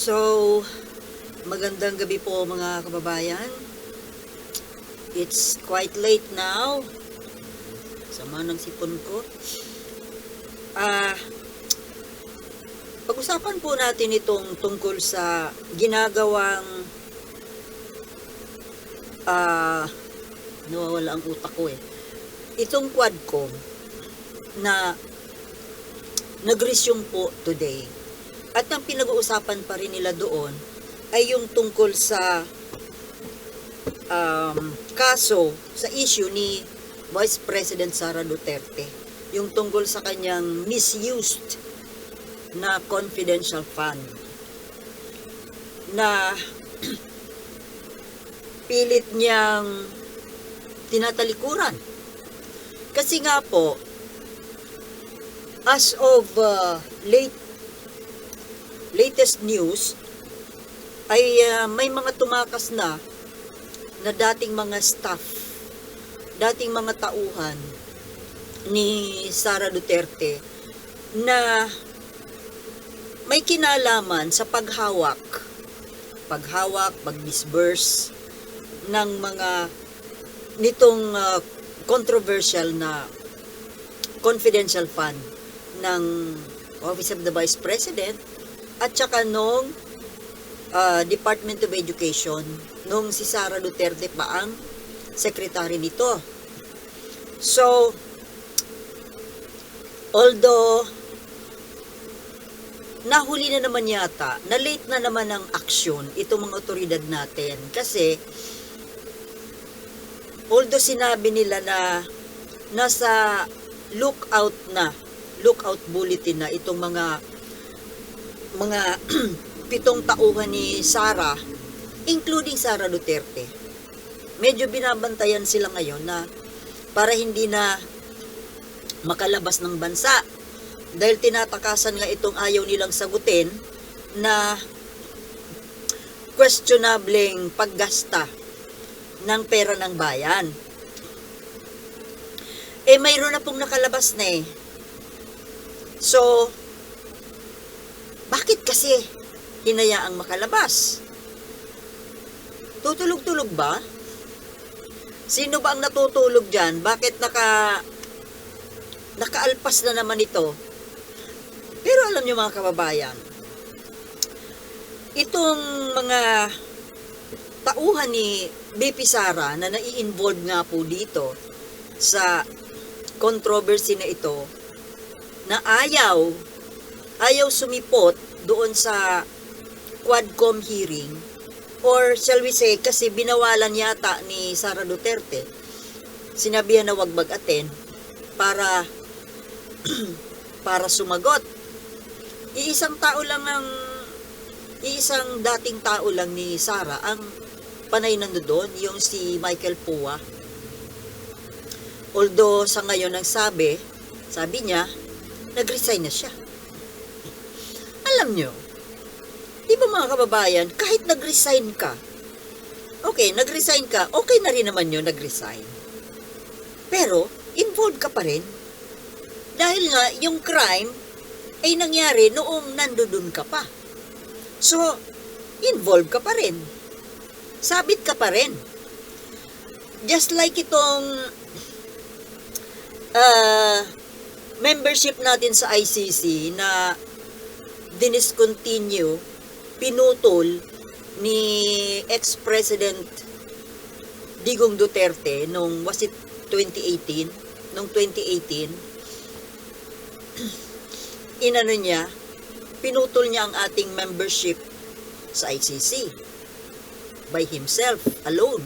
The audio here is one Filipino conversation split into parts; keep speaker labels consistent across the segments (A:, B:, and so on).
A: So, magandang gabi po mga kababayan. It's quite late now. Sama ng sipon ko. Ah, pag-usapan po natin itong tungkol sa ginagawang ah, nawawala ang utak ko eh. Itong quadcom na nag-resume po today. At ang pinag-uusapan pa rin nila doon ay yung tungkol sa um, kaso, sa issue ni Vice President Sara Duterte. Yung tungkol sa kanyang misused na confidential fund na pilit niyang tinatalikuran. Kasi nga po, as of uh, late latest news ay uh, may mga tumakas na na dating mga staff, dating mga tauhan ni Sara Duterte na may kinalaman sa paghawak, paghawak, pag-disburse ng mga nitong uh, controversial na confidential fund ng Office of the Vice President at saka nung uh, Department of Education nung si Sara Duterte pa ang secretary nito. So, although nahuli na naman yata, na late na naman ang aksyon itong mga otoridad natin kasi although sinabi nila na nasa lookout na, lookout bulletin na itong mga mga pitong tauhan ni Sara, including Sara Duterte. Medyo binabantayan sila ngayon na para hindi na makalabas ng bansa. Dahil tinatakasan nga itong ayaw nilang sagutin na questionableng paggasta ng pera ng bayan. Eh, mayroon na pong nakalabas na eh. So, kasi hinayaang makalabas? Tutulog-tulog ba? Sino ba ang natutulog dyan? Bakit naka nakaalpas na naman ito? Pero alam niyo mga kababayan, itong mga tauhan ni BP Sara na nai-involve nga po dito sa controversy na ito na ayaw ayaw sumipot doon sa Quadcom hearing? Or shall we say kasi binawalan yata ni Sara Duterte. Sinabihan na wag mag-attend para para sumagot. Iisang tao lang ang iisang dating tao lang ni Sara ang panay nandoon yung si Michael Pua. Although sa ngayon ang sabi sabi niya nag-resign na siya alam nyo, di ba mga kababayan, kahit nag-resign ka, okay, nag-resign ka, okay na rin naman yun, nag-resign. Pero, involved ka pa rin. Dahil nga, yung crime ay nangyari noong nandudun ka pa. So, involved ka pa rin. Sabit ka pa rin. Just like itong uh, membership natin sa ICC na diniscontinue, pinutol ni ex-president Digong Duterte nung was it 2018? Nung 2018, inano niya, pinutol niya ang ating membership sa ICC by himself, alone.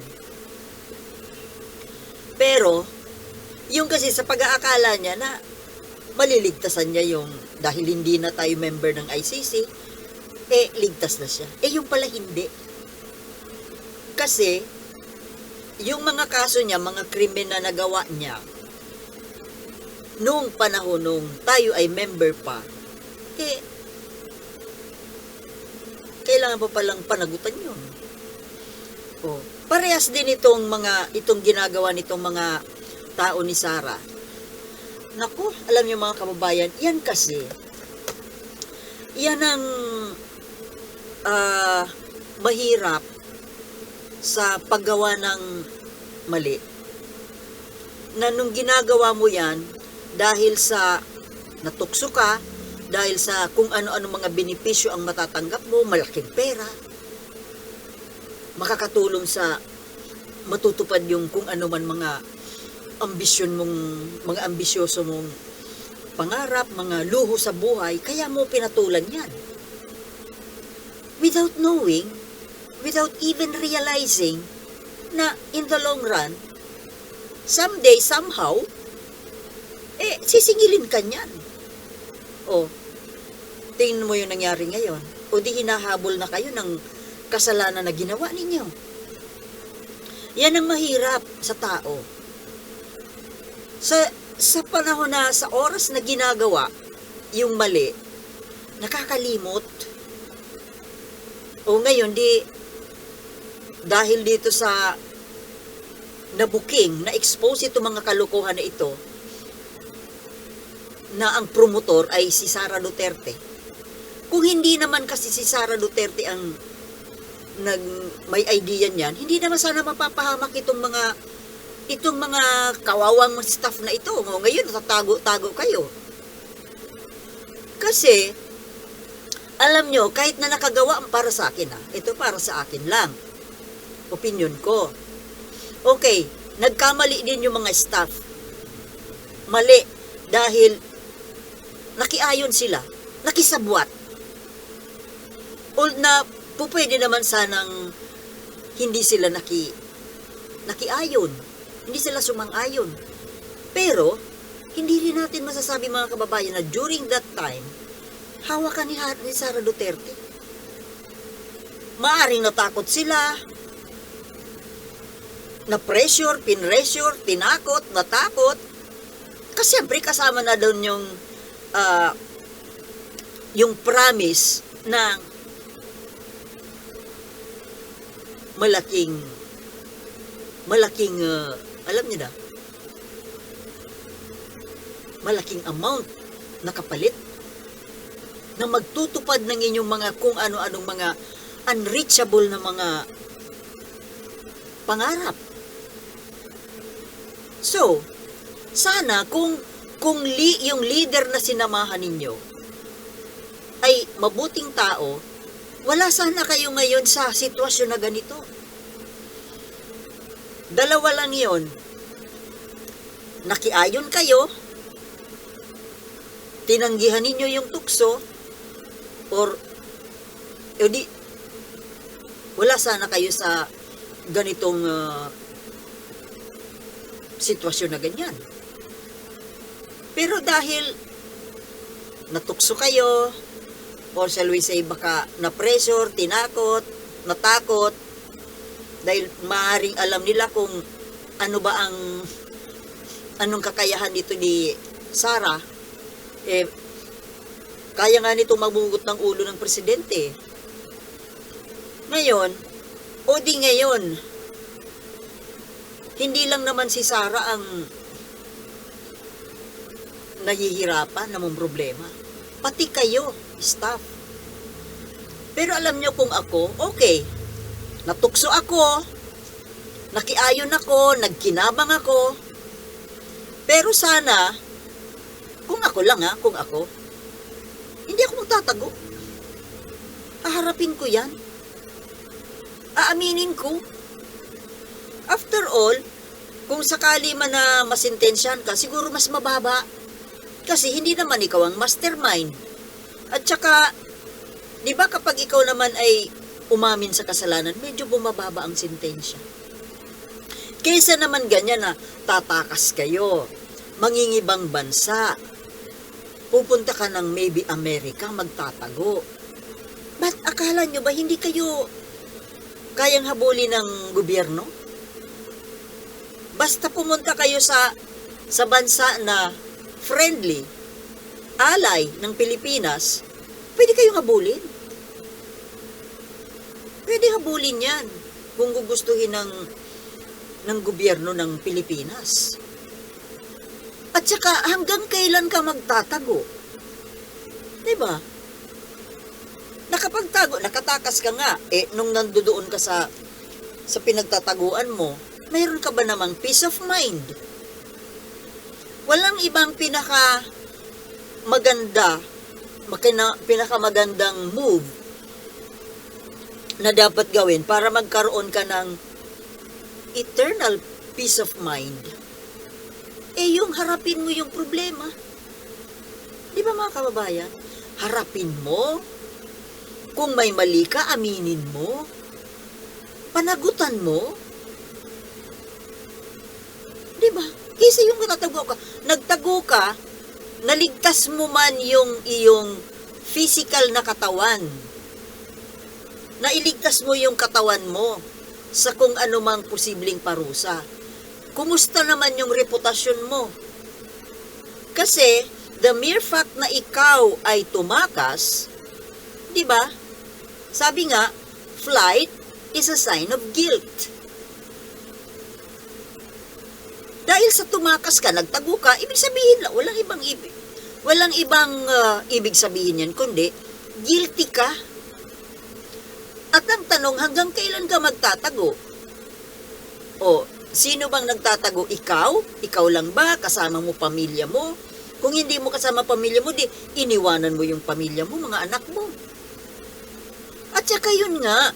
A: Pero, yung kasi sa pag-aakala niya na maliligtasan niya yung dahil hindi na tayo member ng ICC, eh, ligtas na siya. Eh, yung pala hindi. Kasi, yung mga kaso niya, mga krimen na nagawa niya, nung panahon nung tayo ay member pa, eh, kailangan pa palang panagutan yun. Oh, parehas din itong mga, itong ginagawa nitong mga tao ni Sarah Naku, alam niyo mga kababayan, yan kasi, yan ang ah, mahirap sa paggawa ng mali. Na nung ginagawa mo yan, dahil sa natukso ka, dahil sa kung ano-ano mga benepisyo ang matatanggap mo, malaking pera, makakatulong sa matutupad yung kung ano man mga ambisyon mong, mga ambisyoso mong pangarap, mga luho sa buhay, kaya mo pinatulan yan. Without knowing, without even realizing na in the long run, someday, somehow, eh, sisingilin ka niyan. O, tingnan mo yung nangyari ngayon. O di hinahabol na kayo ng kasalanan na ginawa ninyo. Yan ang mahirap sa tao. Sa, sa panahon na, sa oras na ginagawa yung mali, nakakalimot. O ngayon, di, dahil dito sa nabuking, na-expose ito mga kalukuhan na ito, na ang promotor ay si Sara Duterte. Kung hindi naman kasi si Sara Duterte ang nag may idea niyan, hindi naman sana mapapahamak itong mga itong mga kawawang staff na ito. O, ngayon, natatago-tago kayo. Kasi, alam nyo, kahit na nakagawa para sa akin, ha, ito para sa akin lang. Opinion ko. Okay, nagkamali din yung mga staff. Mali. Dahil, nakiayon sila. Nakisabwat. O na, po pwede naman sanang hindi sila naki, nakiayon. Hindi sila sumang-ayon. Pero, hindi rin natin masasabi mga kababayan na during that time, hawakan ni, ni Sara Duterte. Maaring natakot sila, na pressure, pinressure, tinakot, natakot. Kasi siyempre kasama na doon yung ah, yung promise na malaking malaking ah, alam niyo na malaking amount na kapalit na magtutupad ng inyong mga kung ano-anong mga unreachable na mga pangarap. So, sana kung kung li, yung leader na sinamahan ninyo ay mabuting tao, wala sana kayo ngayon sa sitwasyon na ganito. Dalawa lang yon. Nakiayon kayo, tinanggihan ninyo yung tukso, or, o di, wala sana kayo sa ganitong ah, sitwasyon na ganyan. Pero dahil natukso kayo, or shall we say baka na-pressure, tinakot, natakot, dahil maaaring alam nila kung ano ba ang anong kakayahan nito ni Sara, eh, kaya nga nito mamugot ng ulo ng presidente. Ngayon, o di ngayon, hindi lang naman si Sara ang nahihirapan na mong problema. Pati kayo, staff. Pero alam nyo kung ako, okay, natukso ako, nakiayon ako, nagkinabang ako, pero sana, kung ako lang ha, kung ako, hindi ako magtatago. Haharapin ko yan. Aaminin ko. After all, kung sakali man na masintensyan ka, siguro mas mababa. Kasi hindi naman ikaw ang mastermind. At saka, di ba kapag ikaw naman ay umamin sa kasalanan, medyo bumababa ang sentensya. Kaysa naman ganyan na tatakas kayo, mangingibang bansa, pupunta ka ng maybe Amerika, magtatago. Ba't akala nyo ba hindi kayo kayang habulin ng gobyerno? Basta pumunta kayo sa sa bansa na friendly, ally ng Pilipinas, pwede kayong habulin. Pwede habulin yan kung gugustuhin ng ng gobyerno ng Pilipinas. At saka hanggang kailan ka magtatago? 'Di ba? nakapagtago, nakatakas ka nga. Eh, nung nandoon ka sa, sa pinagtataguan mo, mayroon ka ba namang peace of mind? Walang ibang pinaka maganda, pinaka magandang move na dapat gawin para magkaroon ka ng eternal peace of mind. Eh, yung harapin mo yung problema. Di ba mga kababayan? Harapin mo. Kung may mali ka, aminin mo. Panagutan mo. Di ba? Kisa yung nagtago ka, nagtago ka, naligtas mo man yung iyong physical na katawan. Nailigtas mo yung katawan mo sa kung anumang posibleng parusa. Kumusta naman yung reputasyon mo? Kasi, the mere fact na ikaw ay tumakas, di ba? Sabi nga, flight is a sign of guilt. Dahil sa tumakas ka, nagtago ka, ibig sabihin lang, walang ibang ibig. Walang ibang ah, ibig sabihin yan, kundi guilty ka. At ang tanong, hanggang kailan ka magtatago? O, sino bang nagtatago? Ikaw? Ikaw lang ba? Kasama mo pamilya mo? Kung hindi mo kasama pamilya mo, di iniwanan mo yung pamilya mo, mga anak mo. At saka yun nga,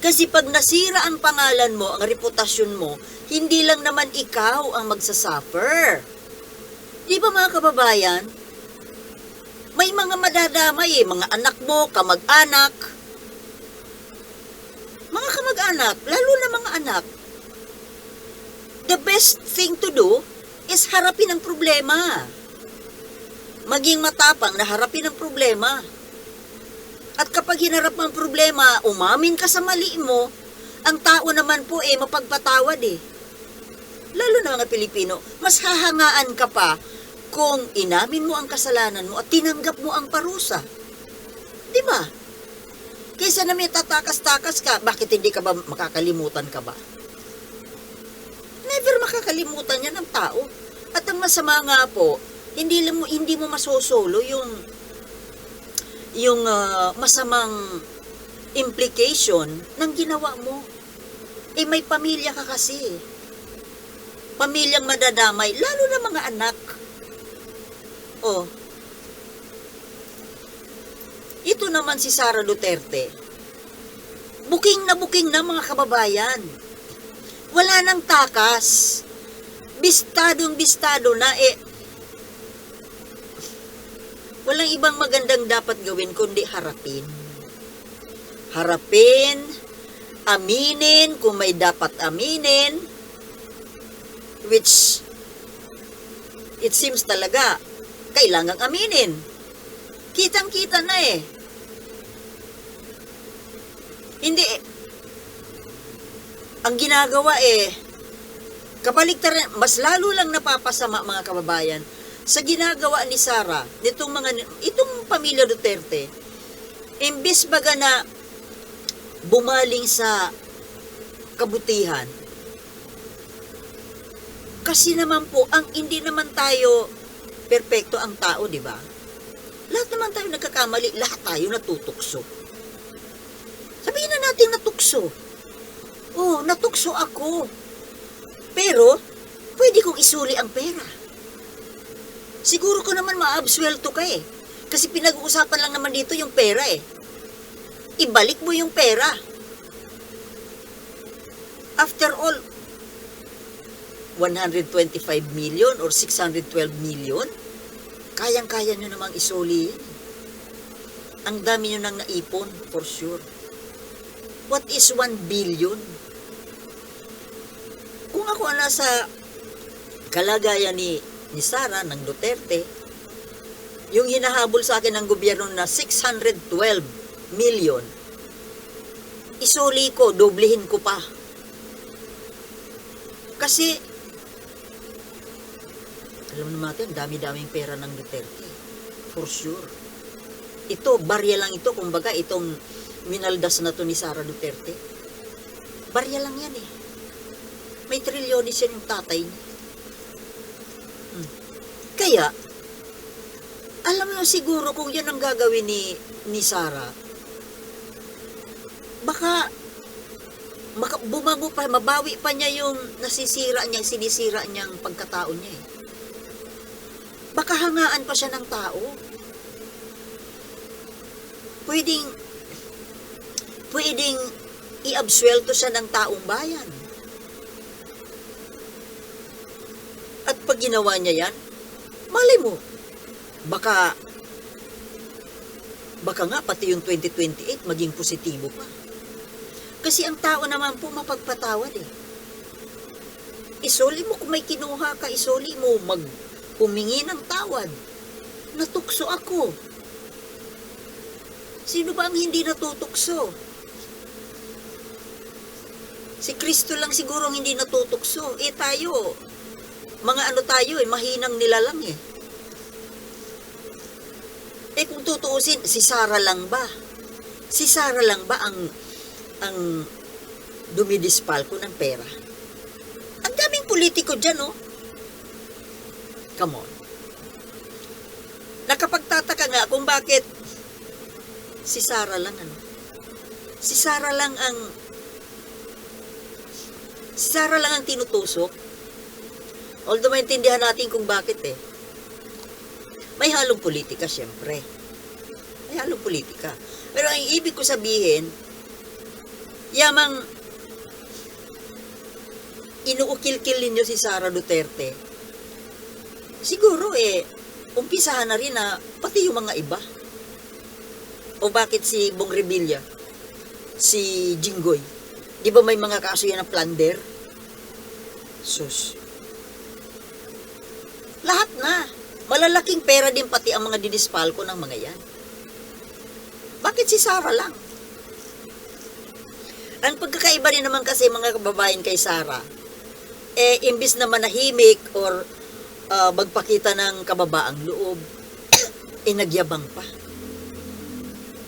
A: kasi pag nasira ang pangalan mo, ang reputasyon mo, hindi lang naman ikaw ang magsasuffer. Di ba mga kababayan? May mga madadamay eh, mga anak mo, kamag-anak. Kamag-anak, lalo na mga anak. The best thing to do is harapin ang problema. Maging matapang na harapin ang problema. At kapag hinarap mo ang problema, umamin ka sa mali mo, ang tao naman po eh mapagpatawad eh. Lalo na mga Pilipino, mas hahangaan ka pa kung inamin mo ang kasalanan mo at tinanggap mo ang parusa. Di ba? Kaysa na may tatakas-takas ka, bakit hindi ka ba makakalimutan ka ba? Never makakalimutan yan ng tao. At ang masama nga po, hindi mo hindi mo masosolo yung yung ah, masamang implication ng ginawa mo. Eh may pamilya ka kasi. Pamilyang madadamay, lalo na mga anak. Oh. Ito naman si Sara Duterte. Buking na buking na mga kababayan. Wala nang takas. Bistadong bistado na eh. Walang ibang magandang dapat gawin kundi harapin. Harapin, aminin kung may dapat aminin, which it seems talaga kailangang aminin. Kitang-kita na eh. Hindi eh. Ang ginagawa eh, kabaliktaran, mas lalo lang napapasama mga kababayan sa ginagawa ni Sara, nitong mga, itong pamilya Duterte, imbis baga na bumaling sa kabutihan, kasi naman po, ang hindi naman tayo perpekto ang tao, di ba? Lahat naman tayo nagkakamali, lahat tayo natutukso. Sabihin na natin natukso. Oh, natukso ako. Pero, pwede kong isuli ang pera. Siguro ko naman maabswelto ka eh. Kasi pinag-uusapan lang naman dito yung pera eh. Ibalik mo yung pera. After all, 125 million or 612 million, kayang-kaya nyo namang isoli. Ang dami nyo nang naipon, for sure. What is 1 billion? Kung ako ang nasa kalagayan ni, ni Sara, ng Duterte, yung hinahabol sa akin ng gobyerno na 612 million, isuli ko, doblehin ko pa. Kasi, alam naman natin, dami-daming pera ng Duterte. For sure. Ito, barya lang ito, kumbaga, itong minaldas na to ni Sara Duterte. Barya lang yan eh. May trilyonis yan yung tatay niya. Hmm. Kaya, Alam mo siguro kung yun ang gagawin ni, ni Sarah, baka, baka bumago pa, mabawi pa niya yung nasisira niyang, sinisira niyang pagkatao niya eh. Baka hangaan pa siya ng tao. Pwedeng, pwedeng iabswelto siya ng taong bayan. At pag ginawa niya yan, malay mo, baka, baka nga pati yung 2028 maging positibo pa. Kasi ang tao naman po mapagpatawad eh. Isoli mo kung may kinuha ka, isoli mo mag humingi ng tawad. Natukso ako. Sino ba ang hindi natutukso? Si Kristo lang siguro ang hindi natutukso. Eh tayo, mga ano tayo eh, mahinang nilalang eh. Eh kung tutuusin, si Sarah lang ba? Si Sarah lang ba ang ang dumidispal ko ng pera? Ang daming politiko dyan, oh. Come on. Nakapagtataka nga kung bakit si Sarah lang, ano? Si Sarah lang ang si Sarah lang ang tinutusok. Although maintindihan natin kung bakit eh. May halong politika, syempre. May halong politika. Pero ang ibig ko sabihin, yamang inuukil-kil ninyo si Sara Duterte, siguro eh, umpisahan na rin na pati yung mga iba. O bakit si Bong Revilla, si Jinggoy, di ba may mga kaso yan ng plunder? Sus. Lahat na. Malalaking pera din pati ang mga dinispalko ng mga yan. Bakit si Sara lang? Ang pagkakaiba rin naman kasi mga kababayan kay Sara, eh, imbis na manahimik or ah, magpakita ng kababaang loob, eh, nagyabang pa.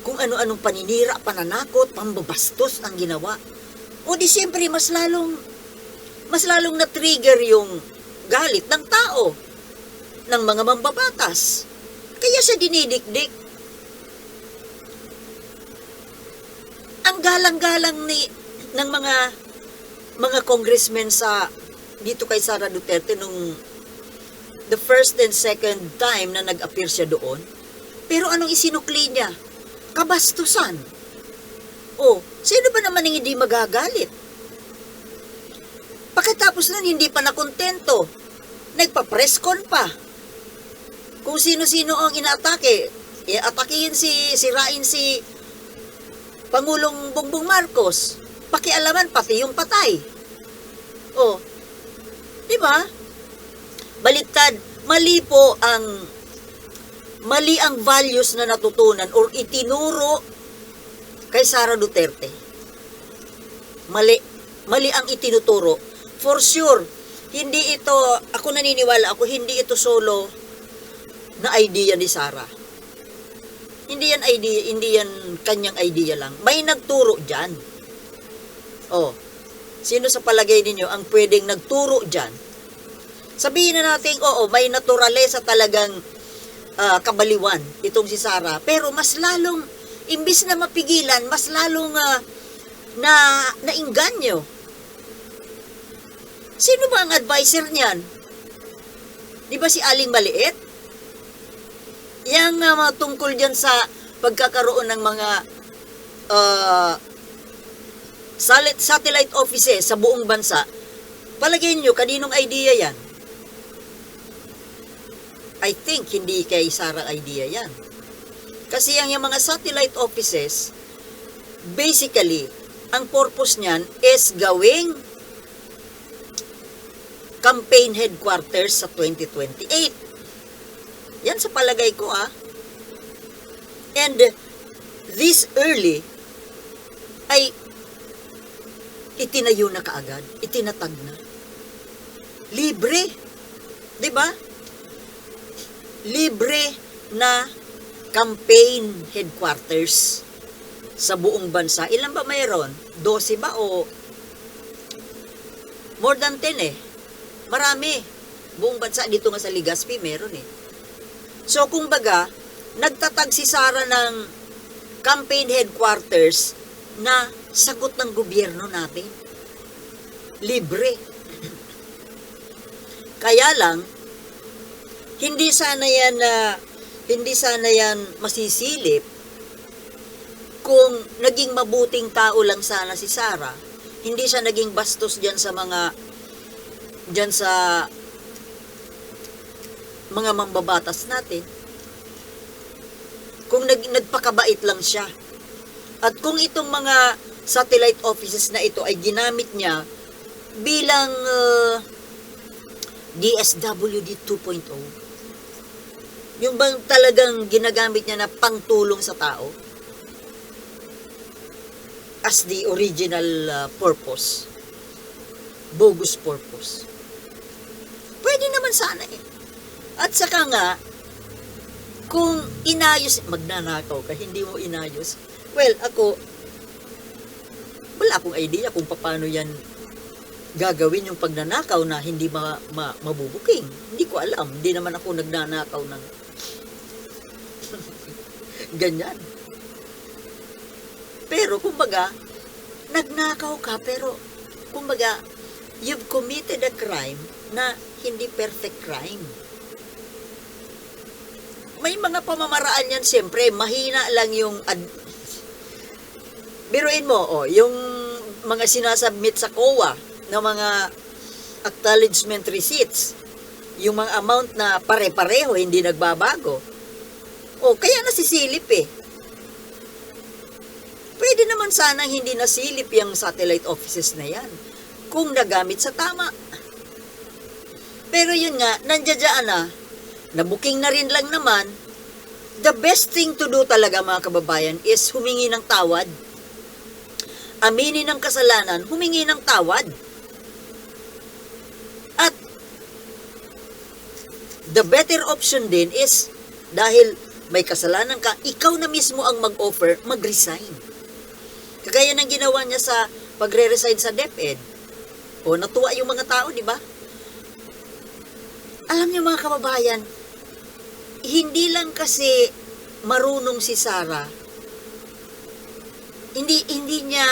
A: Kung ano-anong paninira, pananakot, pambabastos ang ginawa. O di siyempre, mas lalong, mas lalong na-trigger yung galit ng tao, ng mga mambabatas. Kaya siya dinidikdik. Ang galang-galang ni ng mga mga congressmen sa dito kay Sara Duterte nung the first and second time na nag-appear siya doon. Pero anong isinukli niya? Kabastusan. Oh, sino ba naman ang hindi magagalit? Pagkatapos nun, hindi pa nakontento. Nagpa-presscon pa. Kung sino-sino ang inaatake, i-atakihin si, sirain si Pangulong Bongbong Marcos. Pakialaman pati yung patay. Oh, di ba? Baliktad, mali po ang mali ang values na natutunan or itinuro kay Sara Duterte. Mali. Mali ang itinuturo. For sure, hindi ito, ako naniniwala ako, hindi ito solo na idea ni Sara. Hindi yan idea, hindi yan kanyang idea lang. May nagturo dyan. Oh, sino sa palagay ninyo ang pwedeng nagturo dyan? Sabihin na natin, oo, may naturalesa talagang ah, kabaliwan itong si Sara. Pero mas lalong, imbis na mapigilan, mas lalong ah, na nainganyo. Sino ba ang advisor niyan? Di ba si Aling Maliit? Yang uh, mga tungkol dyan sa pagkakaroon ng mga uh, satellite offices sa buong bansa, palagay nyo, kaninong idea yan? I think hindi kay Sarah idea yan. Kasi ang yung mga satellite offices, basically, ang purpose niyan is gawing campaign headquarters sa 2028. Yan sa palagay ko ah. And this early ay itinayo na kaagad, itinatag na. Libre. 'Di ba? Libre na campaign headquarters sa buong bansa. Ilan ba mayroon? 12 ba o more than 10 eh? Marami. Buong bansa dito nga sa Legazpi meron eh. So kung baga, nagtatag si Sara ng campaign headquarters na sagot ng gobyerno natin. Libre. Kaya lang, hindi sana yan na hindi sana yan masisilip kung naging mabuting tao lang sana si Sara, hindi siya naging bastos diyan sa mga diyan sa mga mambabatas natin. Kung nag, nagpakabait lang siya. At kung itong mga satellite offices na ito ay ginamit niya bilang uh, DSWD 2.0, yung bang talagang ginagamit niya na pangtulong sa tao as the original uh, purpose. Bogus purpose. Pwede naman sana eh. At saka nga, kung inayos, magnanakaw ka, hindi mo inayos. Well, ako, wala akong idea kung paano yan gagawin yung pagnanakaw na hindi ma, ma, mabubuking. Hindi ko alam. Hindi naman ako nagnanakaw ng ganyan. Pero, kumbaga, nagnakaw ka, pero, kumbaga, you've committed a crime na hindi perfect crime. May mga pamamaraan yan, siyempre, mahina lang yung ad- Biruin mo, oh, yung mga sinasubmit sa COA na mga acknowledgement receipts, yung mga amount na pare-pareho, hindi nagbabago. O, kaya nasisilip eh. Pwede naman sanang hindi nasilip yung satellite offices na yan kung nagamit sa tama. Pero yun nga, nandiyadyaan na, nabuking na rin lang naman, the best thing to do talaga mga kababayan is humingi ng tawad. Aminin ng kasalanan, humingi ng tawad. At the better option din is dahil may kasalanan ka, ikaw na mismo ang mag-offer, mag-resign. Kagaya ng ginawa niya sa pagre-resign sa DepEd. O natuwa yung mga tao, di ba? Alam niyo mga kababayan, hindi lang kasi marunong si Sarah, hindi hindi niya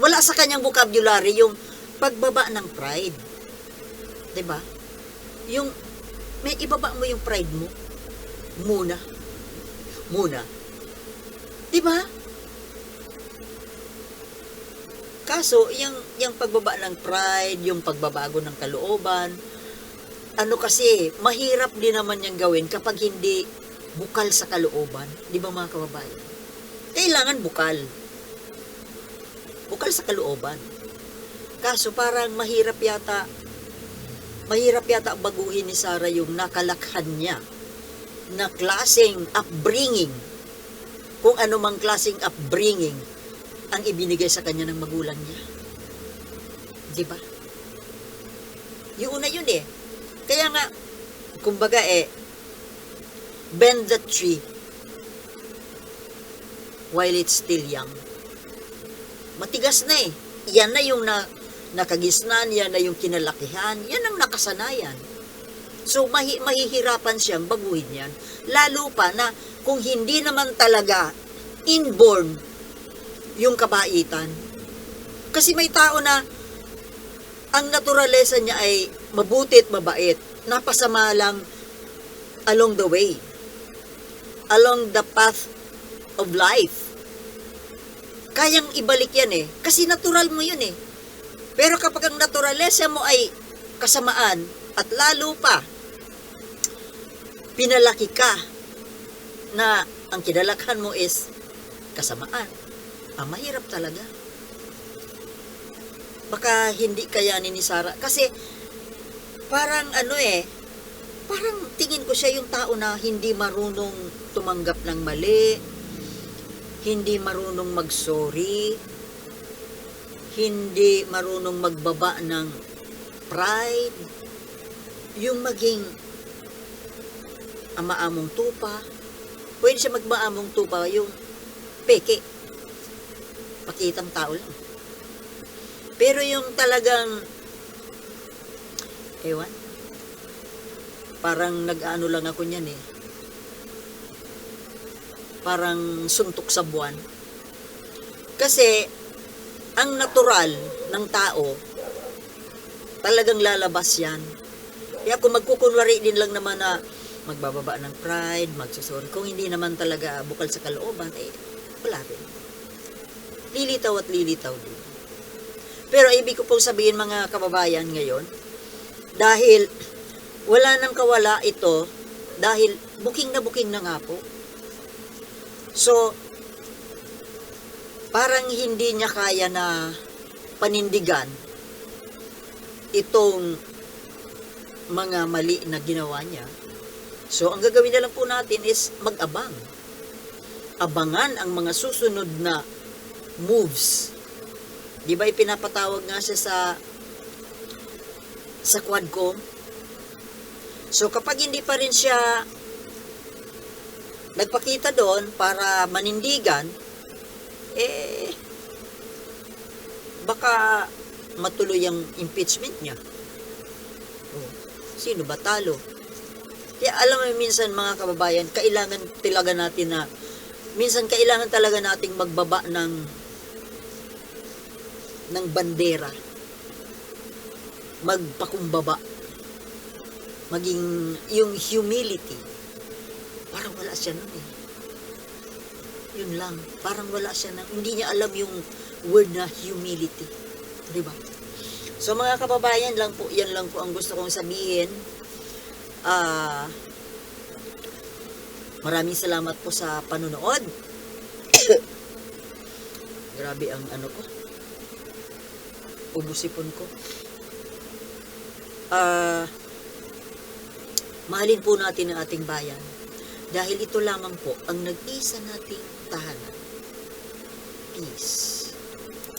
A: wala sa kanyang vocabulary yung pagbaba ng pride. 'Di ba? Yung may ibaba mo yung pride mo muna. Muna. 'Di ba? Kaso, yung, yung pagbaba ng pride, yung pagbabago ng kalooban, ano kasi, mahirap din naman yung gawin kapag hindi bukal sa kalooban. Di ba mga kababayan? Kailangan bukal. Bukal sa kalooban. Kaso parang mahirap yata, mahirap yata baguhin ni Sarah yung nakalakhan niya na klaseng upbringing. Kung ano mang klaseng upbringing ang ibinigay sa kanya ng magulang niya. Di ba? Yung una yun eh. Kaya nga, kumbaga eh, bend the tree while it's still young. Matigas na eh. Yan na yung na, nakagisnan, yan na yung kinalakihan, yan ang nakasanayan. So, mahi, mahihirapan siyang baguhin yan. Lalo pa na kung hindi naman talaga inborn yung kabaitan. Kasi may tao na ang naturalesa niya ay mabuti at mabait. Napasama lang along the way. Along the path of life. Kayang ibalik yan eh. Kasi natural mo yun eh. Pero kapag ang naturalesa mo ay kasamaan at lalo pa pinalaki ka na ang kinalakhan mo is kasamaan. Ah, mahirap talaga. Baka hindi kayanin ni Sarah. Kasi, parang ano eh, parang tingin ko siya yung tao na hindi marunong tumanggap ng mali, hindi marunong mag-sorry, hindi marunong magbaba ng pride, yung maging amaamong tupa, pwede siya magmaamong tupa, yung peke, pakitang tao lang. Pero yung talagang, ewan, parang nag-ano lang ako niyan eh. parang suntok sa buwan. Kasi, ang natural ng tao, talagang lalabas yan. Kaya kung magkukunwari din lang naman na magbababa ng pride, magsusun, kung hindi naman talaga bukal sa kalooban, eh, wala rin. Lilitaw at lilitaw din. Pero ibig ko pong sabihin mga kababayan ngayon, dahil wala nang kawala ito, dahil booking na booking na nga po. So, parang hindi niya kaya na panindigan itong mga mali na ginawa niya. So, ang gagawin na lang po natin is mag-abang. Abangan ang mga susunod na moves. Di ba ipinapatawag nga siya sa sa Quadcom? So, kapag hindi pa rin siya nagpakita doon para manindigan, eh, baka matuloy ang impeachment niya. Oh, sino ba talo? Kaya alam mo minsan mga kababayan, kailangan talaga natin na minsan kailangan talaga nating magbaba ng ng bandera. Magpakumbaba. Maging yung humility. Parang wala siya nun eh. Yun lang. Parang wala siya nun. Hindi niya alam yung word na humility. Di ba? So mga kababayan lang po, yan lang po ang gusto kong sabihin. Ah, maraming salamat po sa panunood. Grabe ang ano ko. Ubusipon ko. Ah, mahalin po natin ang ating bayan. Dahil ito lamang po ang nag-isa nating tahanan. Peace.